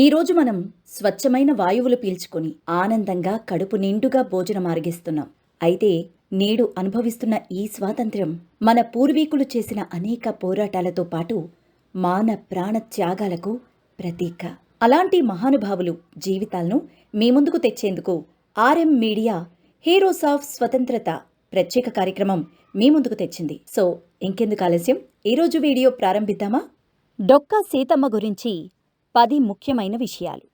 ఈరోజు మనం స్వచ్ఛమైన వాయువులు పీల్చుకొని ఆనందంగా కడుపు నిండుగా భోజనం ఆరగిస్తున్నాం. అయితే నేడు అనుభవిస్తున్న ఈ స్వాతంత్ర్యం మన పూర్వీకులు చేసిన అనేక పోరాటాలతో పాటు మాన ప్రాణ త్యాగాలకు ప్రతీక. అలాంటి మహానుభావులు జీవితాలను మీ ముందుకు తెచ్చేందుకు ఆర్ఎం మీడియా హీరోస్ ఆఫ్ స్వతంత్రత ప్రత్యేక కార్యక్రమం మీ ముందుకు తెచ్చింది. సో ఇంకెందుకు ఆలస్యం? ఈరోజు వీడియో ప్రారంభిద్దామా? డొక్కా సీతమ్మ గురించి పది ముఖ్యమైన విషయాలు.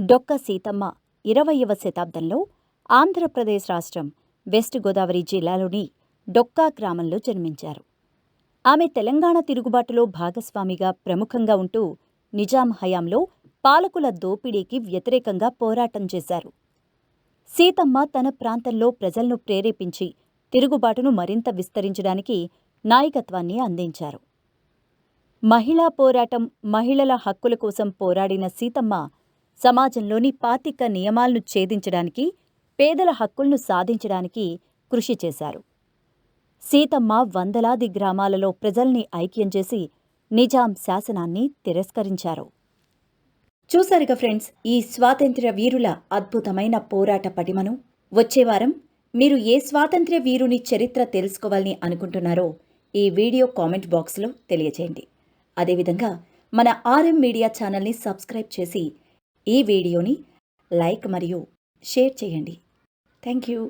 డొక్క సీతమ్మ ఇరవయవ శతాబ్దంలో ఆంధ్రప్రదేశ్ రాష్ట్రం వెస్ట్ గోదావరి జిల్లాలోని డొక్కా గ్రామంలో జన్మించారు. ఆమె తెలంగాణ తిరుగుబాటులో భాగస్వామిగా ప్రముఖంగా ఉంటూ నిజాం హయాంలో పాలకుల దోపిడీకి వ్యతిరేకంగా పోరాటం చేశారు. సీతమ్మ తన ప్రాంతంలో ప్రజలను ప్రేరేపించి తిరుగుబాటును మరింత విస్తరించడానికి నాయకత్వాన్ని అందించారు. మహిళా పోరాటం మహిళల హక్కుల కోసం పోరాడిన సీతమ్మ సమాజంలోని పాతిక నియమాలను ఛేదించడానికి పేదల హక్కులను సాధించడానికి కృషి చేశారు. సీతమ్మ వందలాది గ్రామాలలో ప్రజల్ని ఐక్యం చేసి నిజాం శాసనాన్ని తిరస్కరించారు. చూసారుగా ఫ్రెండ్స్ ఈ స్వాతంత్ర్య వీరుల అద్భుతమైన పోరాట పటిమను వచ్చే వారం మీరు ఏ స్వాతంత్ర్య వీరుని చరిత్ర తెలుసుకోవాలని అనుకుంటున్నారో ఈ వీడియో కామెంట్ బాక్స్లో తెలియజేయండి. అదేవిధంగా మన ఆర్ఎం మీడియా ఛానల్ని సబ్స్క్రైబ్ చేసి ఈ వీడియోని లైక్ మరియు షేర్ చేయండి. Thank you.